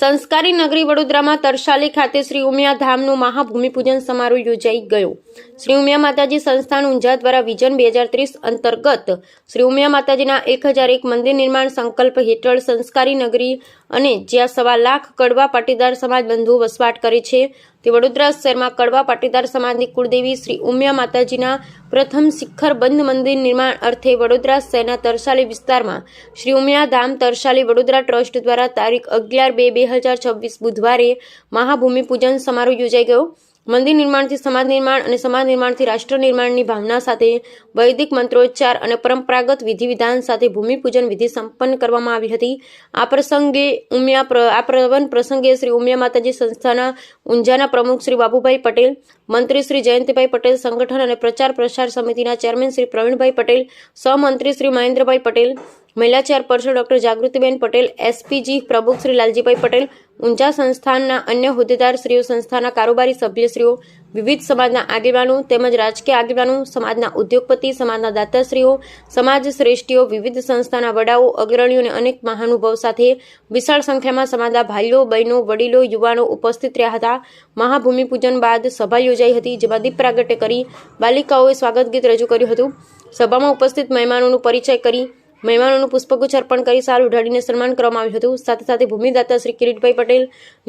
સંસ્કારી નગરી વડોદરામાં તરશાલી ખાતે શ્રી ઉમિયા ધામનું મહાભૂમિપૂજન સમારોહ યોજાઈ ગયો. શ્રી ઉમિયા માતાજી સંસ્થાન ઊંઝા દ્વારા વિઝન બે હજાર ત્રીસ અંતર્ગત શ્રી ઉમિયા માતાજીના એક હજાર એક મંદિર નિર્માણ સંકલ્પ હેઠળ સંસ્કારી નગરી અને જ્યાં સવા લાખ કડવા પાટીદાર સમાજ બંધુઓ વસવાટ કરે છે, તે વડોદરા શહેરમાં કડવા પાટીદાર સમાજની કુળદેવી શ્રી ઉમિયા માતાજીના પ્રથમ શિખર બંધ મંદિર નિર્માણ અર્થે વડોદરા શહેરના તરસાલી વિસ્તારમાં શ્રી ઉમિયા ધામ તરસાલી વડોદરા ટ્રસ્ટ દ્વારા તારીખ અગિયાર બે બે હજાર છવ્વીસ બુધવારે મહાભૂમિપૂજન સમારોહ યોજાઈ ગયો. મંદિર નિર્માણથી, સમાજ નિર્માણ અને સમાજ નિર્માણથી, રાષ્ટ્ર નિર્માણની ભાવના સાથે વૈદિક મંત્રોચ્ચાર અને પરંપરાગત વિધિ વિધાન સાથે ભૂમિપૂજન વિધિ સંપન્ન કરવામાં આવી હતી. આ પ્રસંગે ઉમિયા આ પ્રવન પ્રસંગે શ્રી ઉમિયા માતાજી સંસ્થાના ઊંઝાના પ્રમુખ શ્રી બાબુભાઈ પટેલ, મંત્રી શ્રી જયંતિભાઈ પટેલ, સંગઠન અને પ્રચાર પ્રસાર સમિતિના ચેરમેન શ્રી પ્રવીણભાઈ પટેલ સહમંત્રી શ્રી મહેન્દ્રભાઈ પટેલ મહિલા chairperson doctor Jagrutiben Patel, SPG પ્રમુખ શ્રી લાલજીભાઈ પટેલ, ઊંઝા સંસ્થાનના અન્ય હોદ્દેદારશ્રીઓ સંસ્થાના કારોબારી સભ્યશ્રીઓ, વિવિધ સમાજના આગેવાનો તેમજ રાજકીય આગેવાનો, સમાજના ઉદ્યોગપતિ, સમાજના દાતાશ્રીઓ, સમાજ શ્રેષ્ઠીઓ, વિવિધ સંસ્થાના વડાઓ, અગ્રણીઓ અને અનેક મહાનુભાવ સાથે વિશાળ સંખ્યામાં સમાજના ભાઈઓ, બહેનો, વડીલો, યુવાનો ઉપસ્થિત રહ્યા હતા. મહાભૂમિપૂજન બાદ સભા યોજાઈ હતી, જેમાં દીપ પ્રાગટ્ય કરી બાલિકાઓએ સ્વાગત ગીત રજૂ કર્યું હતું. સભામાં ઉપસ્થિત મહેમાનોનું પરિચય કરી મહેમાનોનું પુષ્પગુચ્છ અર્પણ કરી સાલ ઉઢાડીને સન્માન કરવામાં આવ્યું હતું. સાથે સાથે ભૂમિદાતા શ્રી કિરીટભાઈ પટેલ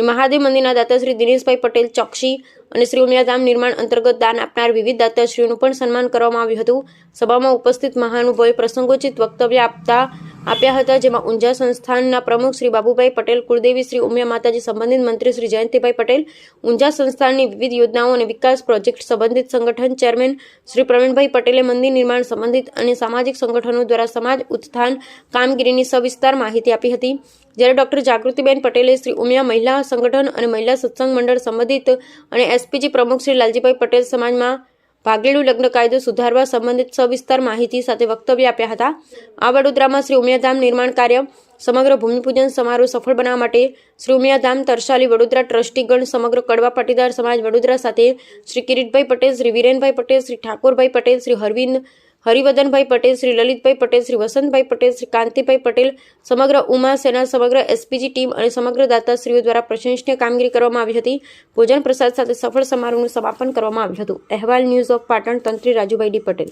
મહાદેવ મંદિરના દાતા શ્રી દિનેશભાઈ પટેલ, ચોકસી અને શ્રી ઉમિયાધામ નિર્માણ અંતર્ગત દાન આપનાર વિવિધ દાતાશ્રીઓનું પણ સન્માન કરવામાં આવ્યું હતું. સભામાં ઉપસ્થિત મહાનુભાવોએ પ્રસંગોચિત વક્તવ્ય આપતા આપ્યા હતા, જેમાં ઊંઝા સંસ્થાનના પ્રમુખ શ્રી બાબુભાઈ પટેલ, કુળદેવી શ્રી ઉમિયા માતાજી સંબંધિત મંત્રી શ્રી જયંતિભાઈ પટેલ, ઊંઝા સંસ્થાનની વિવિધ યોજનાઓ અને વિકાસ પ્રોજેક્ટ સંબંધિત સંગઠન ચેરમેન શ્રી પ્રવીણભાઈ પટેલે મંદિર નિર્માણ સંબંધિત અને સામાજિક સંગઠનો દ્વારા સમાજ ઉત્થાન કામગીરીની સવિસ્તાર માહિતી આપી હતી. જ્યારે ડોક્ટર જાગૃતિબેન પટેલે શ્રી ઉમિયા મહિલા સંગઠન અને મહિલા સત્સંગ મંડળ સંબંધિત અને એસપીજી પ્રમુખ શ્રી લાલજીભાઈ પટેલ સમાજમાં ભાગેડુ લગ્ન કાયદો સુધારવા સંબંધિત સવિસ્તાર માહિતી સાથે વક્તવ્ય આપ્યા હતા. આ વડોદરામાં શ્રી ઉમિયાધામ નિર્માણ કાર્ય સમગ્ર ભૂમિપૂજન સમારોહ સફળ બનાવવા માટે શ્રી ઉમિયાધામ તરસાલી વડોદરા ટ્રસ્ટીગણ સમગ્ર કડવા પાટીદાર સમાજ વડોદરા સાથે શ્રી કિરીટભાઈ પટેલ, શ્રી વિરેનભાઈ પટેલ, શ્રી ઠાકોરભાઈ પટેલ, શ્રી હરવિંદ હરિવદનભાઈ પટેલ, શ્રી લલિતભાઈ પટેલ, શ્રી વસંતભાઈ પટેલ, શ્રી કાંતિભાઈ પટેલ સમગ્ર ઉમા સેના, સમગ્ર એસપીજી ટીમ અને સમગ્ર દાતાશ્રીઓ દ્વારા પ્રશંસનીય કામગીરી કરવામાં આવી હતી. ભોજન પ્રસાદ સાથે સફળ સમારોહનું સમાપન કરવામાં આવ્યું હતું. અહેવાલ ન્યૂઝ ઓફ પાટણ તંત્રી રાજુભાઈ ડી પટેલ.